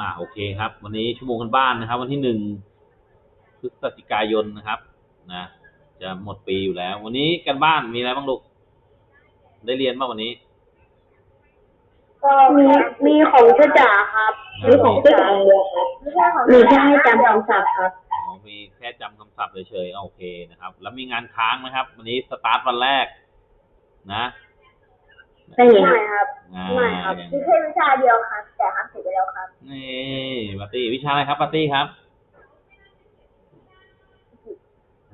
อ่าโอเคครับ วันนี้ชั่วโมงกันบ้านนะครับ วันที่หนึ่งพฤศจิกายนนะครับนะจะหมดปีอยู่แล้ว วันนี้กันบ้านมีอะไรบ้างลูกได้เรียนบ้างวันนี้ ก็มีมีของเจ้าจ๋าครับมีของเจ้าจ๋าอย่างเดียวครับมีแค่ให้จำคำศัพท์ครับอ๋อมีแค่จำคำศัพท์เฉยๆโอเคนะครับ แล้วมีงานค้างนะครับ วันนี้สตาร์ทวันแรก นะ ไม่ครับอ่าไม่ครับมีแค่วิชาเดียวครับแต่ทำเสร็จไปแล้วครับนี่ปาร์ตี้วิชาอะไรครับปาร์ตี้ครับ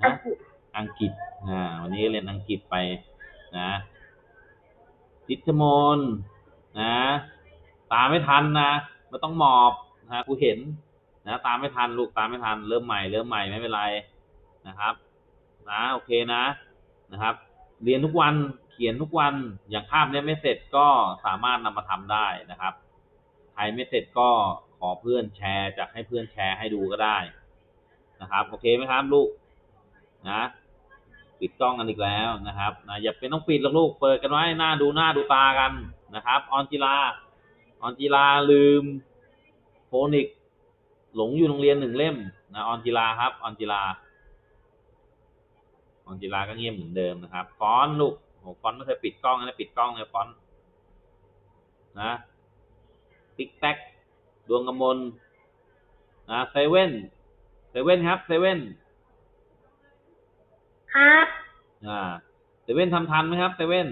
อันะงกฤษอังกฤษอ่าวันนี้เรียนอังกฤษไปนะพิทมนต์นะ ตามไม่ทันนะไม่ต้องหมอบนะกูเห็นนะตามไม่ทันลูกตามไม่ทัน เริ่มใหม่เริ่มใหม่ไม่เป็นไรนะครับ นะโอเคนะนะครับ เรียนทุกวันเขียนทุกวันอย่างภาพเนี้ยไม่เสร็จก็สามารถนำมาทำได้นะครับใครไม่เสร็จก็ขอเพื่อนแชร์จากให้เพื่อนแชร์ให้ดูก็ได้นะครับ โอเคไหมครับลูกนะปิดกล้องกันอีกแล้วนะครับนะอย่าเป็นต้องปิดหรอกลูกเปิดกันไว้หน้าดูหน้าดูตากันนะครับ ออนจิลาออนจิลาลืมโฟนิกหลงอยู่โรงเรียนหนึ่งเล่มนะออนจิลาครับ ออนจิลาออนจิลาก็เงียบเหมือนเดิมนะครับฟอนลูก หฟอนต์ไม่เคยปิดกล้องนะปิดกล้องเลยฟอนต์นะติ๊กแท็กดวงกำมลนะเซเว่นเซเว่นครับเซเว่นครับอ่าเซเว่นทำทันไหมครับเซเว่น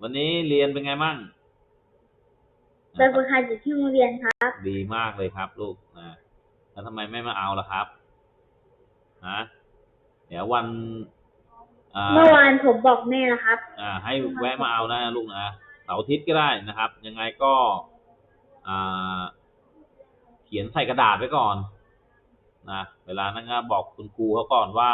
วันนี้เรียนเป็นไงบ้างไปฝึกหัดอยู่ที่โรงเรียนครับ ดีมากเลยครับ ลูกนะแล้วทำไมไม่มาเอาล่ะครับฮะเดี๋ยววัน อ่าเมื่อวานผมบอกแม่นะครับ อ่า ให้แวะมาเอานะลูกนะเสาร์อาทิตย์ก็ได้นะครับ ยังไงก็อ่าเขียนใส่กระดาษไว้ก่อนนะเวลานั้นก็บอกคุณครูเขาก่อนว่า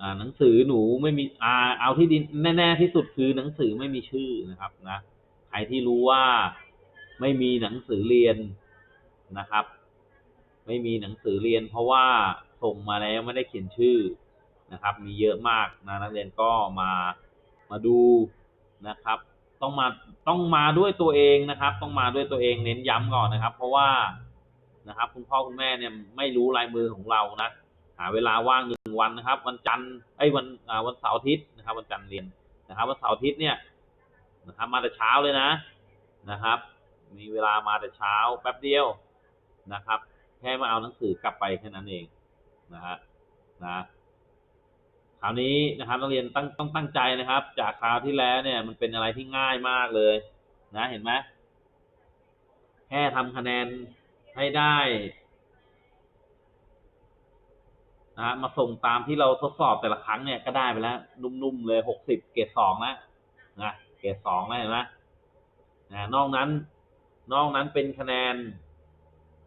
อ่า หนังสือหนูไม่มีอ่าเอาที่ดินแน่ ๆ ที่สุดคือหนังสือไม่มีชื่อนะครับนะใครที่รู้ว่าไม่มีหนังสือเรียนนะครับ ไม่มีหนังสือเรียน เพราะว่าส่งมาแล้วไม่ได้เขียนชื่อ นะครับ มีเยอะมากนะนักเรียนก็มามาดูนะครับ ต้องมาต้องมาด้วยตัวเองนะครับ ต้องมาด้วยตัวเองเน้นย้ำก่อนนะครับ เพราะว่านะครับ คุณพ่อคุณแม่เนี่ยไม่รู้ลายมือของเรานะหาเวลาว่างหนึ่งวันนะครับ วันจันทร์ไอ้วันวันเสาร์อาทิตย์นะครับ วันจันทร์เรียนนะครับ วันเสาร์อาทิตย์เนี่ยนะครับ มาแต่เช้าเลยนะนะครับ มีเวลามาแต่เช้าแป๊บเดียวนะครับ แค่มาเอาหนังสือกลับไปแค่นั้นเองนะฮะนะ คราวนี้นะครับนักเรียนตั้งต้องตั้งใจนะครับ จากคราวที่แล้วเนี่ยมันเป็นอะไรที่ง่ายมากเลย นะเห็นไหมแค่ทำคะแนนให้ได้นะมาส่งตามที่เราทดสอบแต่ละครั้งเนี่ยก็ได้ไปแล้ว นุ่มๆเลยหกสิบเกรดสองแล้วนะเกรดสองแล้วเห็นไหมนะนอกนั้น นอกนั้นเป็นคะแนน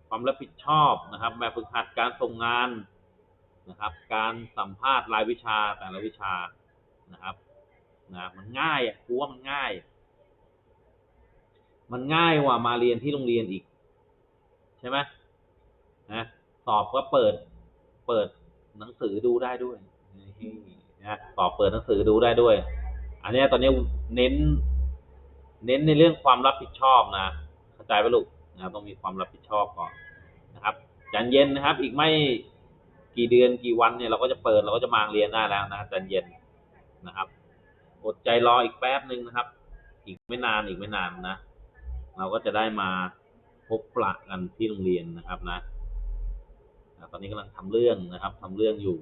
ความรับผิดชอบนะครับแบบฝึกหัดการส่งงาน นะครับ การสัมภาษณ์รายวิชาแต่ละวิชานะครับนะมันง่ายอะครูว่ามันง่าย มันง่ายกว่ามาเรียนที่โรงเรียนอีก ใช่ไหมนะสอบก็เปิด เปิดหนังสือดูได้ด้วยนะสอบเปิดหนังสือดูได้ด้วย อันนี้ตอนนี้เน้น เน้นในเรื่องความรับผิดชอบนะเข้าใจปะลูกนะต้องมีความรับผิดชอบก่อนนะครับจันเย็นนะครับ อีกไม่ กี่เดือนกี่วันเนี่ยเราก็จะเปิดเราก็จะมาเรียนได้แล้วนะจันเย็นนะครับอดใจรออีกแป๊บหนึ่งนะครับ อีกไม่นานอีกไม่นานนะ เราก็จะได้มาพบปะกันที่โรงเรียนนะครับนะตอนนี้กำลังทำเรื่องนะครับทำเรื่องอยู่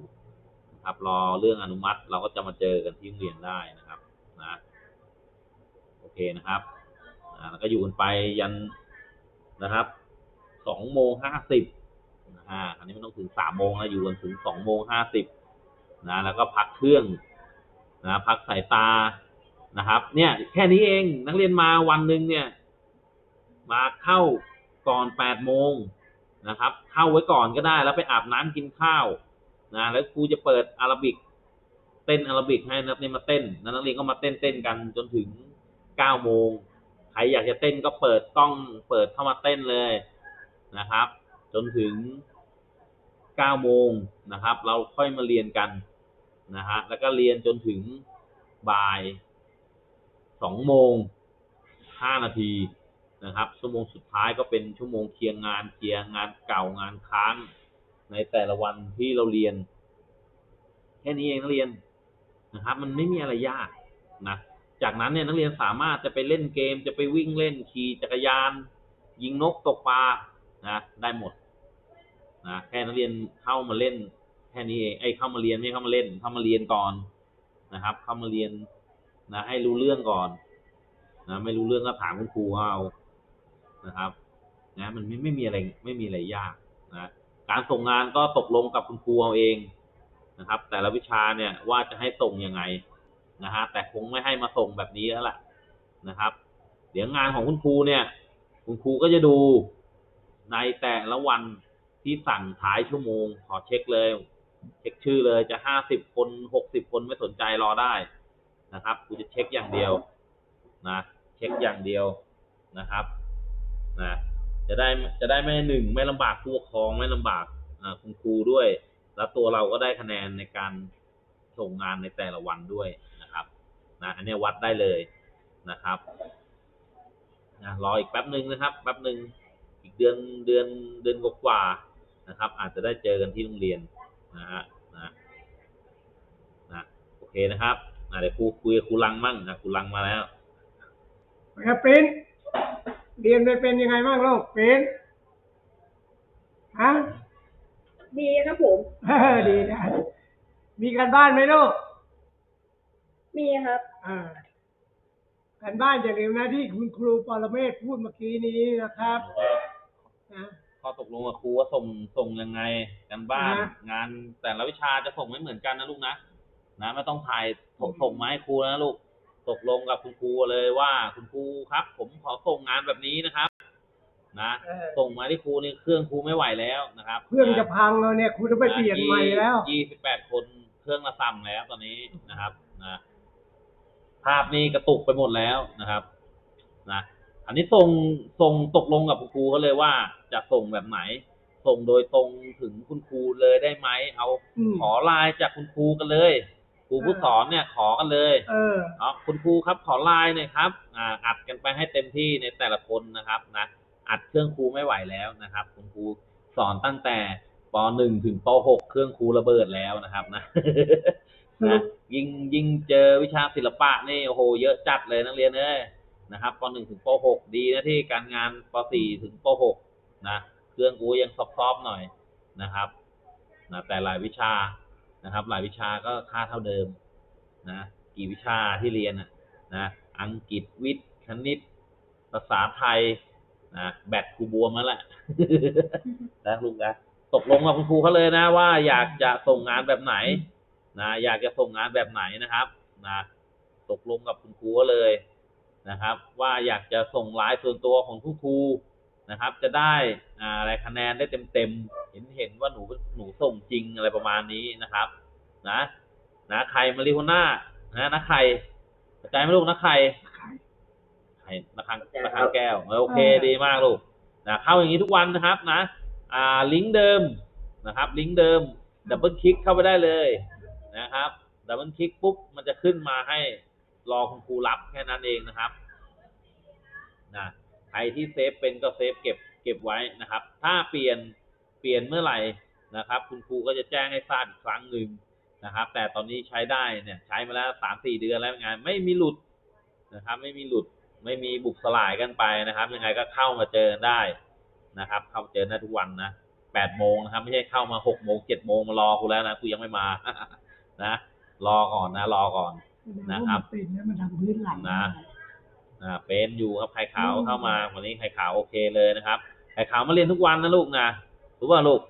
นะครับ รอเรื่องอนุมัติ เราก็จะมาเจอกันที่โรงเรียนได้นะครับนะโอเคนะครับอ่าแล้วก็อยู่กันไปยันนะครับสองโมงห้าสิบ อ่าอันนี้ไม่ต้องถึงสามโมงนะอยู่กันถึงสองโมงห้าสิบนะแล้วก็พักเครื่องนะพักสายตานะครับ เนี่ย แค่นี้เองนักเรียนมาวันหนึ่งเนี่ย มาเข้าก่อนแปดโมงนะครับ เข้าไว้ก่อนก็ได้แล้วไปอาบน้ำกินข้าวนะแล้วครูจะเปิดอาราบิก เต้นอาราบิกให้นักเรียนมาเต้นแล้วนักเรียนก็มาเต้นเต้นกันจนถึงเก้าโมงใครอยากจะเต้นก็เปิดกล้องเปิดเข้ามาเต้นเลยนะครับ จนถึง เก้าโมงนะครับ เราค่อยมาเรียนกันนะฮะแล้วก็เรียนจนถึงบ่ายสองโมงห้านาทีนะครับ ชั่วโมงสุดท้ายก็เป็นชั่วโมงเคลียร์งานเคลียร์งานเก่างานค้างในแต่ละวันที่เราเรียน แค่นี้เองนักเรียนนะครับ มันไม่มีอะไรยากนะจากนั้นเนี่ยนักเรียนสามารถจะไปเล่นเกมจะไปวิ่งเล่นขี่จักรยาน ยิงนกตกปลานะได้หมด นะแค่นักเรียนเข้ามาเล่น แค่นี้เองไอ้เข้ามาเรียนไม่เข้ามาเล่น เข้ามาเรียนก่อนนะครับ เข้ามาเรียนนะ ให้รู้เรื่องก่อน นะไม่รู้เรื่องก็ถามคุณครูเอานะครับ นะมันไม่ไม่มีอะไรไม่มีอะไรยากนะการส่งงานก็ตกลงกับคุณครูเอาเองนะครับ แต่ละวิชาเนี่ยว่าจะให้ส่งยังไงนะฮะแต่คงไม่ให้มาส่งแบบนี้แล้วล่ะนะครับ เดี๋ยวงานของคุณครูเนี่ย คุณครูก็จะดูในแต่ละวัน ที่สั่งท้ายชั่วโมง ขอเช็คเลย เช็คชื่อเลยจะห้าสิบคนหกสิบคนไม่สนใจรอได้นะครับกูจะเช็คอย่างเดียวนะเช็คอย่างเดียวนะครับนะจะได้จะได้ไม่หนึ่งไม่ลำบากผู้ปกครองไม่ลำบากคุณครูด้วย แล้วตัวเราก็ได้คะแนนในการส่งงานในแต่ละวันด้วยนะครับนะอันนี้วัดได้เลยนะครับนะรออีกแป๊บหนึ่งนะครับแป๊บหนึ่งอีกเดือนเดือนเดือนกว่า นะครับ อาจจะได้เจอกันที่โรงเรียนนะฮะนะนะโอเคนะครับอะเดี๋ยวครูคุยกับครูลังมั่งนะครูลังมาแล้วครับปริ้นเรียนไปเป็นยังไงบ้างลูกปริ้นฮะดีครับผมเออดีนะมีการบ้านไหมลูกมีครับเออการบ้านอย่าลืมนะที่คุณครูปรเมศพูดเมื่อกี้นี้นะครับนะ ข้อตกลงกับครูว่าส่งส่งยังไงกันบ้านนะ งานแต่ละวิชาจะส่งไม่เหมือนกันนะลูกนะนะไม่ต้องถ่ายส่งส่งมาให้ครูนะลูกตกลงกับคุณครูเลยว่า คุณครูครับ ผมขอส่งงานแบบนี้นะครับ นะ เออส่งมาที่ครูนี่เครื่องครูไม่ไหวแล้วนะครับเครื่องจะพังแล้วเนี่ยครูจะไปเปลี่ยนใหม่แล้ว ยี่สิบแปดคนเครื่องละซ้ำแล้วตอนนี้นะครับนะภาพนี่กระตุกไปหมดแล้วนะครับ นะอั นนี้ส่งส่งตกลงกับคุณครูเขาเลยว่า จะส่งแบบไหน ส่งโดยตรงถึงคุณครูเลยได้ไหมเอาอืม ขอไลน์จากคุณครูกันเลยครูผู้สอนเนี่ยขอกันเลยเอออ๋อคุณครูครับขอไลน์หน่อยครับอ่าอัดกันไปให้เต็มที่ในแต่ละคนนะครับนะอัดเครื่องครูไม่ไหวแล้วนะครับ คุณครูสอนตั้งแต่ป .1 ถึงป .6 เครื่องครูระเบิดแล้วนะครับนะ นะยิ่งยิ่งเจอวิชาศิลปะนี่โอ้โหเยอะจัดเลยนักเรียนเอ้ย นะครับป .1 ถึงป .6 ดีนะที่การงานป .4 ถึงป .6 นะเครื่องครูยังซอฟๆหน่อยนะครับนะแต่หลายวิชานะครับ หลายวิชาก็ค่าเท่าเดิมนะกี่วิชาที่เรียนนะอังกฤษวิทย์คณิต ภาษาไทยนะแบตครูบัวมแล้วแหละนะลุงนะตกลงกับคุณครูเขาเลยนะว่าอยากจะส่งงานแบบไหนนะอยากจะส่งงานแบบไหนนะครับนะตกลงกับคุณครูเขาเลย นะครับ ว่าอยากจะส่งไลน์ส่วนตัวของคุณครูนะครับ จะได้อ่าอะไรคะแนนได้เต็มๆเห็นเห็นว่าหนูหนูส่งจริงอะไรประมาณนี้นะครับ นะนะไข่มาริโฮน่านะนะไข่เข้าใจไหมลูกนะไข่ไข่นะคังนะคังแก้วเออโอเคดีมากลูกนะเข้าอย่างนี้ทุกวันนะครับ นะ อ่าลิงก์เดิมนะครับ ลิงก์เดิมดับเบิลคลิกเข้าไปได้เลยนะครับดับเบิลคลิกปุ๊บมันจะขึ้นมาให้รอคุณครูรับแค่นั้นเองนะครับ นะใครที่เซฟเป็นก็เซฟเก็บเก็บไว้นะครับ ถ้าเปลี่ยนเปลี่ยนเมื่อไหร่นะครับ คุณครูก็จะแจ้งให้ทราบอีกครั้งหนึ่งนะครับ แต่ตอนนี้ใช้ได้เนี่ยใช้มาแล้วสามสี่เดือนแล้วงานไม่มีหลุดนะครับ ไม่มีหลุดไม่มีบุกสลายกันไปนะครับ ยังไงก็เข้ามาเจอได้นะครับ เข้าเจอได้ทุกวันนะแปดโมงนะครับ ไม่ใช่เข้ามาหกโมงเจ็ดโมงมารอกูแล้วนะกูยังไม่มานะ รอก่อนนะ รอก่อนนะครับมันเนแล้วมันทำพื้นหลังนะ อ่าเป็นอยู่ครับไข่ขาวเข้ามาวันนี้ไข่ขาวโอเคเลยนะครับไข่ขาวมาเรียนทุกวันนะลูกนะรู้ป่ะลูก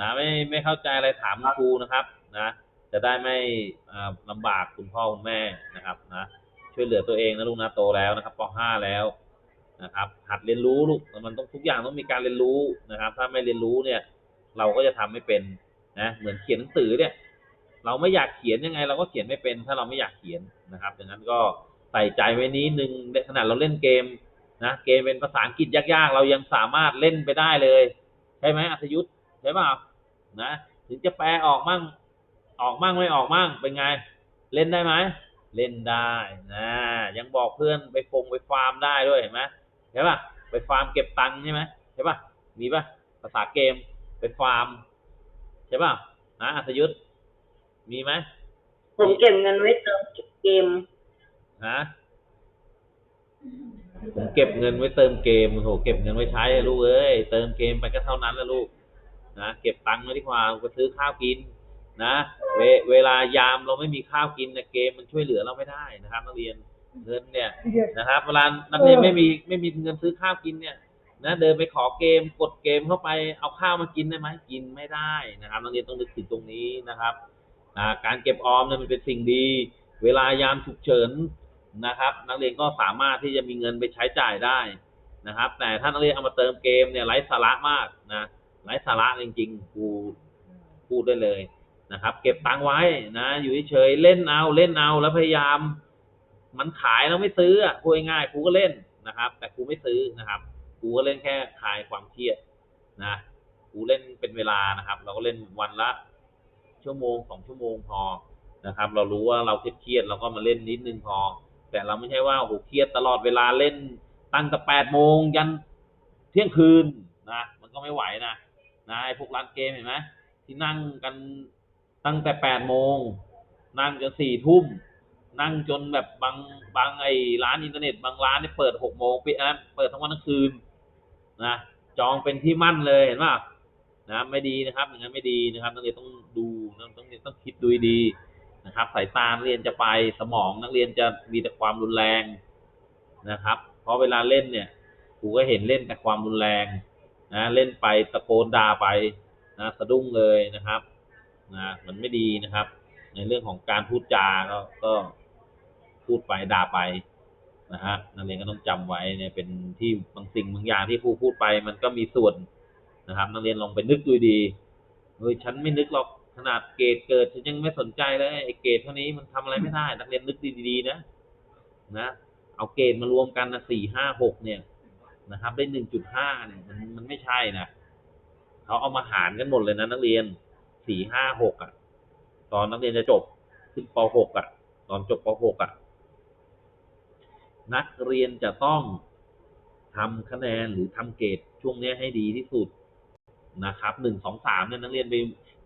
นะไม่ไม่เข้าใจอะไรถามคุณครูนะครับ นะ จะได้ไม่อ่าลำบากคุณพ่อคุณแม่นะครับนะช่วยเหลือตัวเองนะลูกนะโตแล้วนะครับป .5 แล้วนะครับหัดเรียนรู้ลูกมันต้องทุกอย่างต้องมีการเรียนรู้นะครับ ถ้าไม่เรียนรู้เนี่ย เราก็จะทำไม่เป็นนะเหมือนเขียนหนังสือเนี่ย เราไม่อยากเขียนยังไง เราก็เขียนไม่เป็น ถ้าเราไม่อยากเขียนนะครับดังนั้นก็ ใส่ใจไว้นี้หนึ่งขนาดเราเล่นเกมนะเกมเป็นภาษาอังกฤษยากๆ เรายังสามารถเล่นไปได้เลยใช่ไหมอัธยุทธ์ใช่เปล่านะถึงจะแปลออกมั่งออกมั่งไม่ออกมั่งเป็นไง เล่นได้ไหมเล่นได้นะยังบอกเพื่อนไปฟงไปฟาร์มได้ด้วยเห็นไหมใช่ป่ะไปฟาร์มเก็บตังค์ใช่ไหมใช่ป่ะมีป่ะภาษาเกมไปฟาร์มใช่ป่ะนะอัศยุทธมีไหมผมเก็บเงินไว้เติมเกม ฮะผมเก็บเงินไว้เติมเกมโหเก็บเงินไว้ใช้ลูกเอ้ยเติมเกมไปก็เท่านั้นแหละลูกนะเก็บตังค์ไว้ดีกว่าไปซื้อข้าวกินนะเวเวลายามเราไม่มีข้าวกินเนี่ยเกมมันช่วยเหลือเราไม่ได้นะครับนักเรียนเงินเนี่ยนะครับเวลานักเรียนไม่มีไม่มีเงินซื้อข้าวกินเนี่ย นะเดินไปขอเกมกดเกมเข้าไปเอาข้าวมากินได้ไหมกินไม่ได้นะครับนักเรียนต้องนึกถึงตรงนี้นะครับการเก็บออมเนี่ยมันเป็นสิ่งดี เวลายามฉุกเฉิน นะครับ นักเรียนก็สามารถที่จะมีเงินไปใช้จ่ายได้นะครับ แต่ถ้านักเรียนเอามาเติมเกมเนี่ยไร้สาระมากนะไร้สาระจริงๆครูพูดได้เลยนะครับ เก็บตังค์ไว้นะ อยู่เฉยเล่นเอาเล่นเอาแล้วพยายาม มันขายแล้วไม่ซื้อพูดง่ายครูก็เล่นนะครับ แต่ครูไม่ซื้อนะครับครูก็เล่นแค่คลายความเครียดนะครูเล่นเป็นเวลานะครับ เราก็เล่นวันละชั่วโมงสองชั่วโมงพอนะครับ เรารู้ว่าเราเครียดเราก็มาเล่นนิดนึงพอ แต่เราไม่ใช่ว่าโหเครียดตลอดเวลาเล่นตั้งแต่แปดโมงยันเที่ยงคืนนะมันก็ไม่ไหวนะนะไอ้พวกร้านเกมเห็นไหมที่นั่งกันตั้งแต่แปดโมงนั่งจนสี่ทุ่มนั่งจนแบบบางบางไอ้ร้านอินเทอร์เน็ตบางร้านเนี่ยเปิดหกโมงปิดนะเปิดทั้งวันทั้งคืนนะจองเป็นที่มั่นเลยเห็นป่ะนะไม่ดีนะครับอย่างนั้นไม่ดีนะครับนักเรียนต้องดูต้องต้องต้องคิดดูดี นะครับสายตานักเรียนจะไปสมองนักเรียนจะมีแต่ความรุนแรงนะครับ เพราะเวลาเล่นเนี่ยครูก็เห็นเล่นแต่ความรุนแรงนะเล่นไปตะโกนด่าไปนะสะดุ้งเลยนะครับนะมันไม่ดีนะครับ ในเรื่องของการพูดจาก็ก็พูดไปด่าไปนะฮะนักเรียนก็ต้องจำไว้เนี่ยเป็นที่บางสิ่งบางอย่างที่ครูพูดไป มันก็มีส่วนนะครับ นักเรียนลองไปนึกดูดีเฮ้ยฉันไม่นึกหรอก ขนาดเกรดเกิดฉันยังไม่สนใจเลยไอ้เกรดเท่านี้มันทำอะไรไม่ได้ นักเรียนนึกดีๆนะนะเอาเกรดมารวมกันนะสี่ห้าหกเนี่ยนะครับ ได้หนึ่งจุดห้าเนี่ยมันมันไม่ใช่นะเขาเอามาหารกันหมดเลยนะ นักเรียนสี่ห้าหกอะ ตอนนักเรียนจะจบขึ้นป .6 อะ ตอนจบป .6 อะ นักเรียนจะต้องทำคะแนนหรือทำเกรดช่วงนี้ให้ดีที่สุดนะครับหนึ่งสองสามเนี่ยนักเรียนไป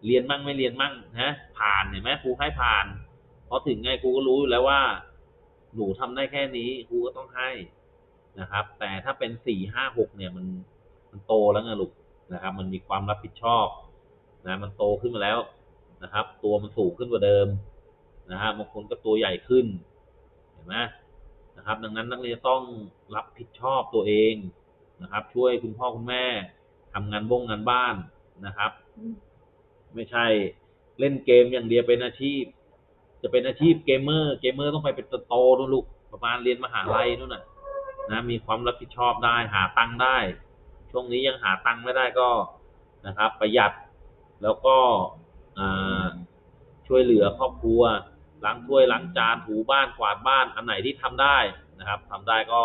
เรียนมั่งไม่เรียนมั่งนะผ่านเห็นไหมครูให้ผ่านเพราะถึงไงครูก็รู้อยู่แล้วว่า หนูทำได้แค่นี้ครูก็ต้องให้นะครับ แต่ถ้าเป็นสี่ห้าหกเนี่ยมันมันโตแล้วไงลูกนะครับ มันมีความรับผิดชอบนะมันโตขึ้นมาแล้วนะครับ ตัวมันสูงขึ้นกว่าเดิมนะฮะบางคนก็ตัวใหญ่ขึ้นเห็นไหมนะครับ ดังนั้นนักเรียนต้องรับผิดชอบตัวเองนะครับ ช่วยคุณพ่อคุณแม่ทำงานบ้งงานบ้านนะครับ ไม่ใช่เล่นเกมอย่างเดียวเป็นอาชีพ จะเป็นอาชีพเกมเมอร์เกมเมอร์ต้องไปเป็นโตนู่นลูกประมาณเรียนมหาลัยนู่นน่ะนะมีความรับผิดชอบได้หาตังค์ได้ ช่วงนี้ยังหาตังค์ไม่ได้ก็นะครับ ประหยัดแล้วก็อ่าช่วยเหลือครอบครัวล้างถ้วยล้างจานถูบ้านกวาดบ้านอันไหนที่ทำได้นะครับทำได้ก็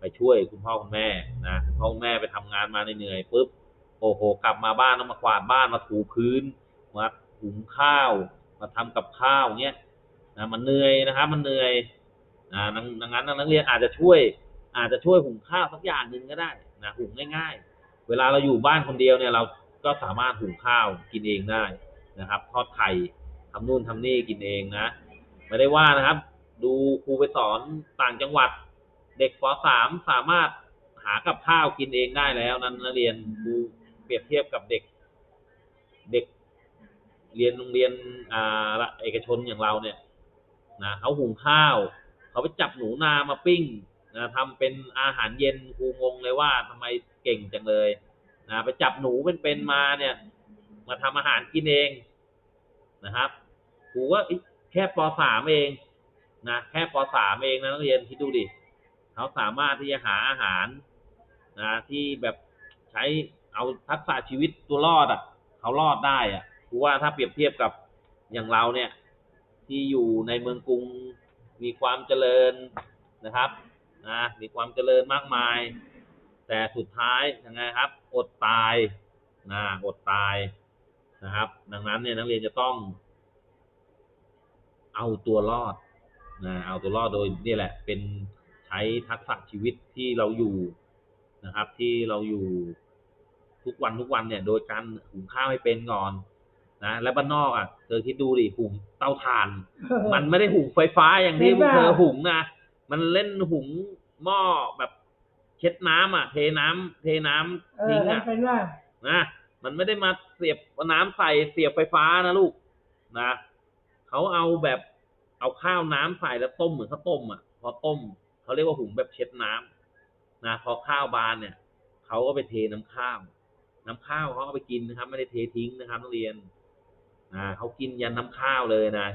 ไปช่วยคุณพ่อคุณแม่นะคุณพ่อคุณแม่ไปทำงานมาเหนื่อยปุ๊บ โอ้โห กลับมาบ้านต้องมากวาดบ้านมาถูพื้น มาหุงข้าว มาทำกับข้าวเงี้ยนะมันเหนื่อยนะครับ มันเหนื่อยอ่าดังดังนั้นนักเรียนอาจจะช่วย อาจจะช่วยหุงข้าวสักอย่างหนึ่งก็ได้นะหุงง่ายๆ เวลาเราอยู่บ้านคนเดียวเนี่ยเราก็สามารถหุงข้าวกินเองได้นะครับทอดไข่ทำนู่นทำนี่กินเองนะไม่ได้ว่านะครับ ดูครูไปสอนต่างจังหวัด เด็กป .3 สามารถหากับข้าวกินเองได้แล้วนั้นนักเรียนครู เปรียบเทียบกับเด็ก เด็กเรียนโรงเรียนอ่าละเอกชนอย่างเราเนี่ยนะเขาหุงข้าว เขาไปจับหนูนามาปิ้งนะทำเป็นอาหารเย็นครูงงเลยว่าทำไมเก่งจังเลยนะไปจับหนูเป็นๆมาเนี่ย มาทำอาหารกินเองนะครับครูว่าแค่ปสามเองนะแค่ปสามเองนะนักเรียนคิดดูดิเขาสามารถที่จะหาอาหารนะที่แบบใช้ เอาทักษะชีวิตตัวรอดอะ เขารอดได้อะครูว่าถ้าเปรียบเทียบกับอย่างเราเนี่ย ที่อยู่ในเมืองกรุงมีความเจริญนะครับนะมีความเจริญมากมาย แต่สุดท้ายยังไงครับ อดตายนะอดตายนะครับ ดังนั้นเนี่ยนักเรียนจะต้อง เอาตัวรอดนะเอาตัวรอดโดยนี่แหละ เป็นใช้ทักษะชีวิตที่เราอยู่นะครับ ที่เราอยู่ ทุกวันทุกวันเนี่ย โดยการหุงข้าวให้เป็นก่อนนะและบ้านนอกอะเธอคิดดูดิหุงเตาถ่าน มันไม่ได้หุงไฟฟ้าอย่างที่เห็นป่ะเธอหุงนะมันเล่นหุงหม้อแบบเช็ดน้ำอะ เทน้ำเทน้ำเออทิ้งแล้วอะเป็นว่านะมันไม่ได้มาเสียบน้ำใส่เสียบไฟฟ้านะลูกนะเขาเอาแบบเอาข้าวน้ำใส่แล้วต้มเหมือนข้าวต้มอะพอต้มเขาเรียกว่าหุงแบบเช็ดน้ำนะพอข้าวบานเนี่ยเขาก็ไปเทน้ำข้าว น้ำข้าวเขาก็ไปกินนะครับ ไม่ได้เททิ้งนะครับนักเรียนนะเขากินยันน้ำข้าวเลยนะ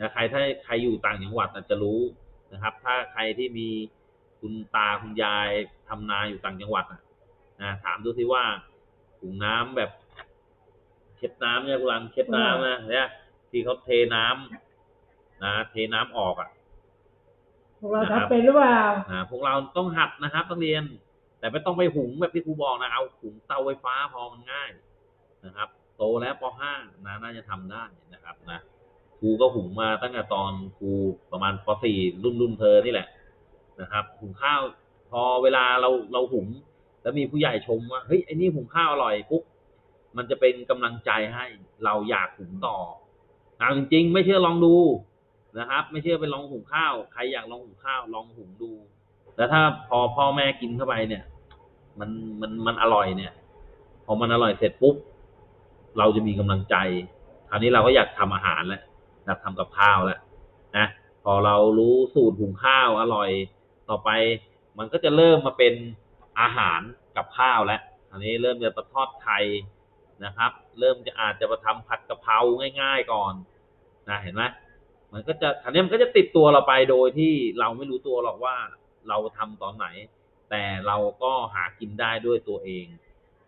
นะใครถ้าใครอยู่ต่างจังหวัดอาจจะรู้นะครับ ถ้าใครที่มีคุณตาคุณยายทำนาอยู่ต่างจังหวัดอะนะถามดูสิว่าถุงน้ำแบบเช็ดน้ำเนี่ยกุลังเช็ดน้ำนะเนี่ยที่เขาเทน้ำนะเทน้ำออกอะพวกเรานะครับทำเป็นหรือเปล่านะพวกเราต้องหัดนะครับต้องเรียน แต่ไม่ต้องไปหุงแบบที่ครูบอกนะเอาหุงเตาไฟฟ้าพอมันง่ายนะครับ โตแล้วป .5 นะน่าจะทำได้นะครับนะครูก็หุงมาตั้งแต่ตอนครูประมาณป .4 รุ่นรุ่นเธอนี่แหละนะครับหุงข้าวพอเวลาเราเราหุง แล้วมีผู้ใหญ่ชมว่าเฮ้ยไอ้นี่หุงข้าวอร่อยปุ๊บมันจะเป็นกำลังใจให้เราอยากหุงต่อเอาจริงๆไม่เชื่อลองดูนะครับ ไม่เชื่อไปลองหุงข้าว ใครอยากลองหุงข้าวลองหุงดู แล้วถ้าพอพ่อแม่กินเข้าไปเนี่ย มันมันมันอร่อยเนี่ย พอมันอร่อยเสร็จปุ๊บ เราจะมีกำลังใจ คราวนี้เราก็อยากทำอาหารแล้วอยากทำกับข้าวแล้วนะพอเรารู้สูตรหุงข้าวอร่อย ต่อไป มันก็จะเริ่มมาเป็นอาหารกับข้าวแล้วอันนี้เริ่มจะประทอดไข่นะครับ เริ่มจะอาจจะมาทำผัดกะเพราง่าย ๆก่อนนะเห็นไหมมันก็จะอันนี้มันก็จะติดตัวเราไปโดยที่เราไม่รู้ตัวหรอกว่าเราทำตอนไหน แต่เราก็หากินได้ด้วยตัวเอง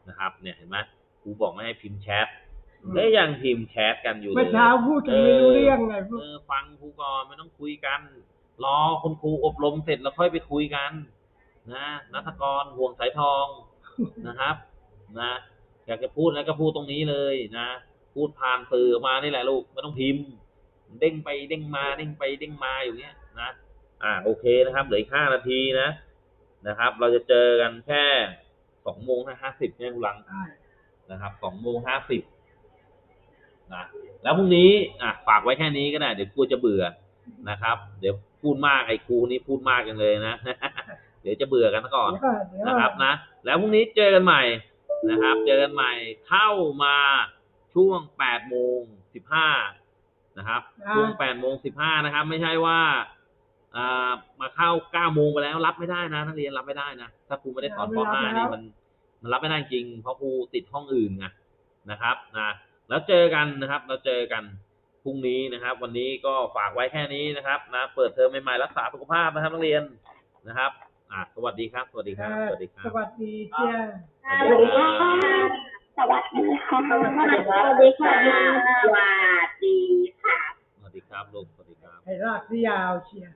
นะครับ เนี่ยเห็นไหมครูบอกไม่ให้พิมพ์แชทก็ยังพิมพ์แชทกันอยู่เลยเมื่อเช้าพูดกันไม่รู้เรื่องไงพวกเออฟังครูก่อนไม่ต้องคุยกัน รอคุณครูอบรมเสร็จแล้วค่อยไปคุยกัน นะนัทกรห่วงสายทองนะครับ นะอยากจะพูดแล้วก็พูดตรงนี้เลยนะพูดผ่านสื่อมานี่แหละลูกไม่ต้องพิมพ์ เด้งไปเด้งมาเด้งไปเด้งมาอยู่เนี้ยนะอ่าโอเคนะครับเหลืออีกห้านาทีนะ นะครับ เราจะเจอกันแค่สองโมงห้าสิบเนี่ยกุลังใช่นะครับสองโมงห้าสิบนะแล้วพรุ่งนี้อะฝากไว้แค่นี้ก็ได้ เดี๋ยวกลัวจะเบื่อนะครับ เดี๋ยวพูดมากไอ้ครูนี้พูดมากกันเลยนะ เดี๋ยวจะเบื่อกันซะก่อนเดี๋ยวก่อนเดี๋ยวก่อนะครับนะ แล้วพรุ่งนี้เจอกันใหม่นะครับ เจอกันใหม่เข้ามาช่วงแปดโมงสิบห้านะครับ ช่วงแปดโมงสิบห้านะครับ ไม่ใช่ว่าอ่า มาเข้าเก้าโมงไปแล้วรับไม่ได้นะนักเรียนรับไม่ได้นะถ้าครูไม่ได้สอนปห้านี่มันมันรับไม่ได้จริง เพราะครูติดห้องอื่นไงนะครับนะแล้วเจอกันนะครับ เราเจอกันพรุ่งนี้นะครับ วันนี้ก็ฝากไว้แค่นี้นะครับ นะ เปิดเทอมใหม่ๆรักษาสุขภาพนะครับนักเรียนนะครับอ่าสวัสดีครับ สวัสดีครับ สวัสดีครัสบวัสดีเจ้าสวัสดีค่ะสวัสดีค่ะสวัสดีค่ะสวัสดีค่ะสวัสดีค่ะสวัสดีครับลูกสวัสดีครับให้รากที่ยาวเชียร์